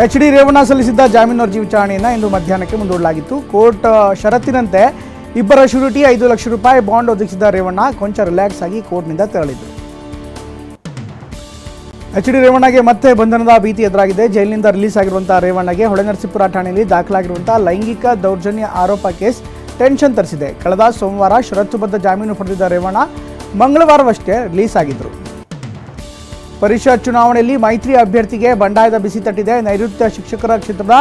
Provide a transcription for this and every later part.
H D Revanna ಸಲ್ಲಿಸಿದ್ದ ಜಾಮೀನು ಅರ್ಜಿ ವಿಚಾರಣೆಯನ್ನು ಇಂದು ಮಧ್ಯಾಹ್ನಕ್ಕೆ ಮುಂದೂಡಲಾಗಿತ್ತು. ಕೋರ್ಟ್ ಷರತ್ತಿನಂತೆ ಇಬ್ಬರ ಶ್ಯೂರಿಟಿ ಐದು ಲಕ್ಷ ರೂಪಾಯಿ ಬಾಂಡ್ ಒದಗಿಸಿದ ರೇವಣ್ಣ ಕೊಂಚ ರಿಲ್ಯಾಕ್ಸ್ ಆಗಿ ಕೋರ್ಟ್ನಿಂದ ತೆರಳಿದರು. ಎಚ್ ಡಿ ರೇವಣ್ಣಗೆ ಮತ್ತೆ ಬಂಧನದ ಭೀತಿ ಎದುರಾಗಿದೆ. ಜೈಲಿನಿಂದ ರಿಲೀಸ್ ಆಗಿರುವಂತಹ ರೇವಣ್ಣಗೆ ಹೊಳೆನರಸೀಪುರ ಠಾಣೆಯಲ್ಲಿ ದಾಖಲಾಗಿರುವಂತಹ ಲೈಂಗಿಕ ದೌರ್ಜನ್ಯ ಆರೋಪ ಕೇಸ್ ಟೆನ್ಷನ್ ತರಿಸಿದೆ. ಕಳೆದ ಸೋಮವಾರ ಷರತ್ತುಬದ್ಧ ಜಾಮೀನು ಪಡೆದಿದ್ದ ರೇವಣ್ಣ ಮಂಗಳವಾರವಷ್ಟೇ ರಿಲೀಸ್ ಆಗಿದ್ದರು ಪರಿಷತ್ ಚುನಾವಣೆಯಲ್ಲಿ ಮೈತ್ರಿ ಅಭ್ಯರ್ಥಿಗೆ ಬಂಡಾಯದ ಬಿಸಿ ತಟ್ಟಿದೆ. ನೈಋತ್ಯ ಶಿಕ್ಷಕರ ಕ್ಷೇತ್ರದ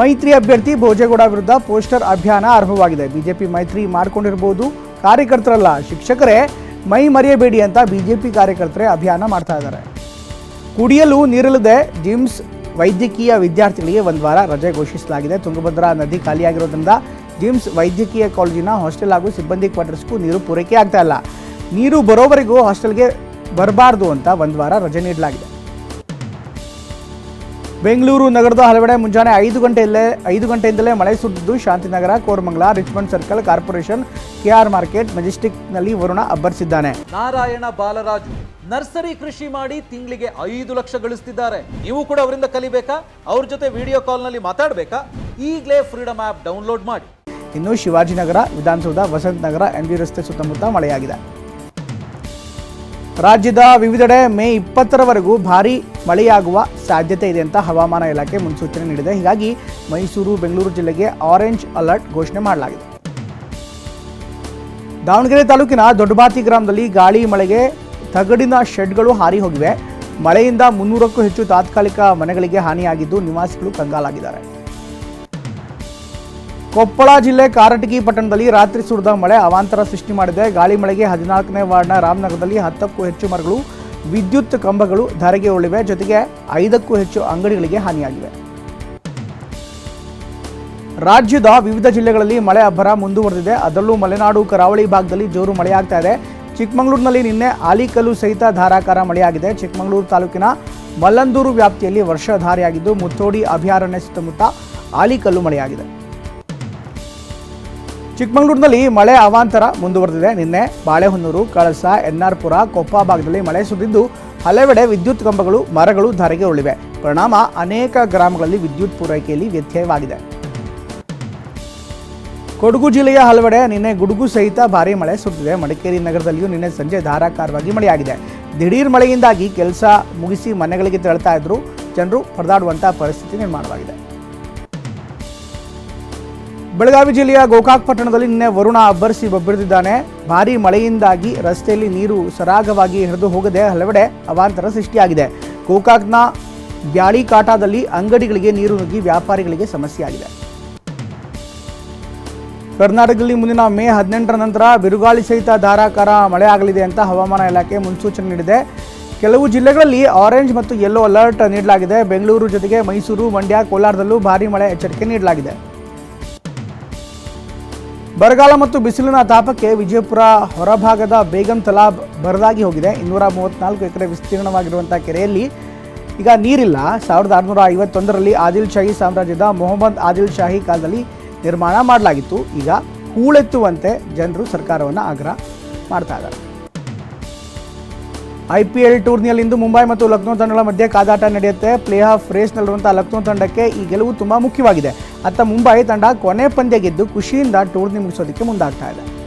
ಮೈತ್ರಿ ಅಭ್ಯರ್ಥಿ ಭೋಜೇಗೌಡ ವಿರುದ್ಧ ಪೋಸ್ಟರ್ ಅಭಿಯಾನ ಆರಂಭವಾಗಿದೆ. ಬಿಜೆಪಿ ಮೈತ್ರಿ ಮಾಡಿಕೊಂಡಿರಬಹುದು ಕಾರ್ಯಕರ್ತರಲ್ಲ, ಶಿಕ್ಷಕರೇ ಮೈ ಮರೆಯಬೇಡಿ ಅಂತ ಬಿಜೆಪಿ ಕಾರ್ಯಕರ್ತರೇ ಅಭಿಯಾನ ಮಾಡ್ತಾ ಇದ್ದಾರೆ. ಕುಡಿಯಲು ನೀರಿಲ್ಲದೆ ಜಿಮ್ಸ್ ವೈದ್ಯಕೀಯ ವಿದ್ಯಾರ್ಥಿಗಳಿಗೆ ಒಂದು ವಾರ ರಜೆ ಘೋಷಿಸಲಾಗಿದೆ. ತುಂಗಭದ್ರಾ ನದಿ ಖಾಲಿಯಾಗಿರೋದ್ರಿಂದ ಜಿಮ್ಸ್ ವೈದ್ಯಕೀಯ ಕಾಲೇಜಿನ ಹಾಸ್ಟೆಲ್ ಹಾಗೂ ಸಿಬ್ಬಂದಿ ಕ್ವಾರ್ಟರ್ಸ್ಗೂ ನೀರು ಪೂರೈಕೆ ಆಗ್ತಾ ಇಲ್ಲ. ನೀರು ಬರೋವರೆಗೂ ಹಾಸ್ಟೆಲ್ಗೆ ಬರಬಾರ್ದು ಅಂತ ಒಂದು ವಾರ ರಜೆ ನೀಡಲಾಗಿದೆ. ಬೆಂಗಳೂರು ನಗರದ ಹಲವೆಡೆ ಮುಂಜಾನೆ ಐದು ಗಂಟೆಯಲ್ಲೇ ಐದು ಗಂಟೆಯಿಂದಲೇ ಮಳೆ ಸುರಿದಿದ್ದು Shantinagar Koramangala Richmond circle corporation KR market ಮೆಜೆಸ್ಟಿಕ್ನಲ್ಲಿ Varuna ಅಬ್ಬರಿಸಿದ್ದಾನೆ. ನಾರಾಯಣ ಬಾಲರಾಜು ನರ್ಸರಿ ಕೃಷಿ ಮಾಡಿ ತಿಂಗಳಿಗೆ ಐದು ಲಕ್ಷ ಗಳಿಸ್ತಿದ್ದಾರೆ. ನೀವು ಕೂಡ ಅವರಿಂದ ಕಲಿಬೇಕಾ? ಅವ್ರ ಜೊತೆ ವಿಡಿಯೋ ಕಾಲ್ನಲ್ಲಿ ಮಾತಾಡಬೇಕಾ? ಈಗಲೇ ಫ್ರೀಡಮ್ ಆ್ಯಪ್ ಡೌನ್ಲೋಡ್ ಮಾಡಿ. ಇನ್ನು ಶಿವಾಜಿನಗರ ವಿಧಾನಸೌಧ ವಸಂತ ನಗರ ಎಂಬಿ ರಸ್ತೆ ಸುತ್ತಮುತ್ತ ಮಳೆಯಾಗಿದೆ. ರಾಜ್ಯದ ವಿವಿಧೆಡೆ ಮೇ ಇಪ್ಪತ್ತರವರೆಗೂ ಭಾರೀ ಮಳೆಯಾಗುವ ಸಾಧ್ಯತೆ ಇದೆ ಅಂತ ಹವಾಮಾನ ಇಲಾಖೆ ಮುನ್ಸೂಚನೆ ನೀಡಿದೆ. ಹೀಗಾಗಿ ಮೈಸೂರು, ಬೆಂಗಳೂರು ಜಿಲ್ಲೆಗೆ ಆರೆಂಜ್ ಅಲರ್ಟ್ ಘೋಷಣೆ ಮಾಡಲಾಗಿದೆ. ದಾವಣಗೆರೆ ತಾಲೂಕಿನ ದೊಡ್ಡಬಾತಿ ಗ್ರಾಮದಲ್ಲಿ ಗಾಳಿ ಮಳೆಗೆ ತಗಡಿನ ಶೆಡ್ಗಳು ಹಾರಿ ಹೋಗಿವೆ. ಮಳೆಯಿಂದ ಮುನ್ನೂರಕ್ಕೂ ಹೆಚ್ಚು ತಾತ್ಕಾಲಿಕ ಮನೆಗಳಿಗೆ ಹಾನಿಯಾಗಿದ್ದು ನಿವಾಸಿಗಳು ಕಂಗಾಲಾಗಿದ್ದಾರೆ. ಕೊಪ್ಪಳ ಜಿಲ್ಲೆ ಕಾರಟಗಿ ಪಟ್ಟಣದಲ್ಲಿ ರಾತ್ರಿ ಸುರಿದ ಮಳೆ ಅವಾಂತರ ಸೃಷ್ಟಿ ಮಾಡಿದೆ. ಗಾಳಿ ಮಳೆಗೆ ಹದಿನಾಲ್ಕನೇ ವಾರ್ಡ್ನ ರಾಮನಗರದಲ್ಲಿ ಹತ್ತಕ್ಕೂ ಹೆಚ್ಚು ಮರಗಳು, ವಿದ್ಯುತ್ ಕಂಬಗಳು ಧರೆಗೆ ಉಳಿವೆ ಜೊತೆಗೆ ಐದಕ್ಕೂ ಹೆಚ್ಚು ಅಂಗಡಿಗಳಿಗೆ ಹಾನಿಯಾಗಿವೆ. ರಾಜ್ಯದ ವಿವಿಧ ಜಿಲ್ಲೆಗಳಲ್ಲಿ ಮಳೆ ಅಬ್ಬರ ಮುಂದುವರೆದಿದೆ. ಅದರಲ್ಲೂ ಮಲೆನಾಡು, ಕರಾವಳಿ ಭಾಗದಲ್ಲಿ ಜೋರು ಮಳೆಯಾಗ್ತಾ ಇದೆ. ಚಿಕ್ಕಮಗಳೂರಿನಲ್ಲಿ ನಿನ್ನೆ ಆಲಿಕಲ್ಲು ಸಹಿತ ಧಾರಾಕಾರ ಮಳೆಯಾಗಿದೆ. ಚಿಕ್ಕಮಗಳೂರು ತಾಲೂಕಿನ ಮಲ್ಲಂದೂರು ವ್ಯಾಪ್ತಿಯಲ್ಲಿ ವರ್ಷಧಾರೆಯಾಗಿದ್ದು, ಮುತ್ತೋಡಿ ಅಭಯಾರಣ್ಯ ಸುತ್ತಮುತ್ತ ಆಲಿಕಲ್ಲು ಮಳೆಯಾಗಿದೆ. ಚಿಕ್ಕಮಗಳೂರಿನಲ್ಲಿ ಮಳೆ ಅವಾಂತರ ಮುಂದುವರೆದಿದೆ. ನಿನ್ನೆ ಬಾಳೆಹೊನ್ನೂರು, ಕಳಸ ಎನ್ಆರ್ಪುರ ಕೊಪ್ಪ ಭಾಗದಲ್ಲಿ ಮಳೆ ಸುರಿದಿದ್ದು ಹಲವೆಡೆ ವಿದ್ಯುತ್ ಕಂಬಗಳು, ಮರಗಳು ಧರೆಗೆ ಉಳಿವೆ ಪರಿಣಾಮ ಅನೇಕ ಗ್ರಾಮಗಳಲ್ಲಿ ವಿದ್ಯುತ್ ಪೂರೈಕೆಯಲ್ಲಿ ವ್ಯತ್ಯಯವಾಗಿದೆ. ಕೊಡಗು ಜಿಲ್ಲೆಯ ಹಲವೆಡೆ ನಿನ್ನೆ ಗುಡುಗು ಸಹಿತ ಭಾರಿ ಮಳೆ ಸುರಿದಿದೆ. ಮಡಿಕೇರಿ ನಗರದಲ್ಲಿಯೂ ನಿನ್ನೆ ಸಂಜೆ ಧಾರಾಕಾರವಾಗಿ ಮಳೆಯಾಗಿದೆ. ದಿಢೀರ್ ಮಳೆಯಿಂದಾಗಿ ಕೆಲಸ ಮುಗಿಸಿ ಮನೆಗಳಿಗೆ ತೆರಳ್ತಾ ಇದ್ರು ಜನರು ಪರದಾಡುವಂತಹ ಪರಿಸ್ಥಿತಿ ನಿರ್ಮಾಣವಾಗಿದೆ. ಬೆಳಗಾವಿ ಜಿಲ್ಲೆಯ ಗೋಕಾಕ್ ಪಟ್ಟಣದಲ್ಲಿ ನಿನ್ನೆ ವರುಣ ಅಬ್ಬರಿಸಿ ಬಬ್ಬಿಳಿದಿದ್ದಾನೆ. ಭಾರೀ ಮಳೆಯಿಂದಾಗಿ ರಸ್ತೆಯಲ್ಲಿ ನೀರು ಸರಾಗವಾಗಿ ಹರಿದು ಹೋಗದೆ ಹಲವೆಡೆ ಅವಾಂತರ ಸೃಷ್ಟಿಯಾಗಿದೆ. ಗೋಕಾಕ್ನ ಬ್ಯಾಳಿಕಾಟಾದಲ್ಲಿ ಅಂಗಡಿಗಳಿಗೆ ನೀರು ನುಗ್ಗಿ ವ್ಯಾಪಾರಿಗಳಿಗೆ ಸಮಸ್ಯೆಯಾಗಿದೆ. ಕರ್ನಾಟಕದಲ್ಲಿ ಮುಂದಿನ ಮೇ ಹದಿನೆಂಟರ ನಂತರ ಬಿರುಗಾಳಿ ಸಹಿತ ಧಾರಾಕಾರ ಮಳೆ ಆಗಲಿದೆ ಅಂತ ಹವಾಮಾನ ಇಲಾಖೆ ಮುನ್ಸೂಚನೆ ನೀಡಿದೆ. ಕೆಲವು ಜಿಲ್ಲೆಗಳಲ್ಲಿ ಆರೆಂಜ್ ಮತ್ತು ಯೆಲ್ಲೋ ಅಲರ್ಟ್ ನೀಡಲಾಗಿದೆ. ಬೆಂಗಳೂರು ಜೊತೆಗೆ ಮೈಸೂರು, ಮಂಡ್ಯ, ಕೋಲಾರದಲ್ಲೂ ಭಾರೀ ಮಳೆ ಎಚ್ಚರಿಕೆ ನೀಡಲಾಗಿದೆ. ಬರಗಾಲ ಮತ್ತು ಬಿಸಿಲಿನ ತಾಪಕ್ಕೆ ವಿಜಯಪುರ ಹೊರಭಾಗದ ಬೇಗಂ ತಲಾಬ್ ಬರದಾಗಿ ಹೋಗಿದೆ. ಇನ್ನೂರ ಮೂವತ್ನಾಲ್ಕು ಎಕರೆ ವಿಸ್ತೀರ್ಣವಾಗಿರುವಂಥ ಕೆರೆಯಲ್ಲಿ ಈಗ ನೀರಿಲ್ಲ. ಸಾವಿರದ ಆರುನೂರ ಐವತ್ತೊಂದರಲ್ಲಿ ಆದಿಲ್ ಶಾಹಿ ಸಾಮ್ರಾಜ್ಯದ ಮೊಹಮ್ಮದ್ ಆದಿಲ್ ಶಾಹಿ ಕಾಲದಲ್ಲಿ ನಿರ್ಮಾಣ ಮಾಡಲಾಗಿತ್ತು. ಈಗ ಹೂಳೆತ್ತುವಂತೆ ಜನರು ಸರ್ಕಾರವನ್ನು ಆಗ್ರಹ ಮಾಡ್ತಾ ಇದ್ದಾರೆ. ಐ ಪಿ ಎಲ್ ಮುಂಬೈ ಮತ್ತು ಲಕ್ನೋ ತಂಡಗಳ ಮಧ್ಯೆ ಕಾದಾಟ ನಡೆಯುತ್ತೆ. ಪ್ಲೇ ಆಫ್ ರೇಸ್ನಲ್ಲಿರುವಂಥ ಲಕ್ನೋ ತಂಡಕ್ಕೆ ಈ ಗೆಲುವು ತುಂಬ ಮುಖ್ಯವಾಗಿದೆ. ಅತ್ತ ಮುಂಬೈ ತಂಡ ಕೊನೆ ಪಂದ್ಯ ಗೆದ್ದು ಖುಷಿಯಿಂದ ಟೂರ್ನಿ ಮುಗಿಸೋದಕ್ಕೆ ಮುಂದಾಗ್ತಾ ಇದೆ.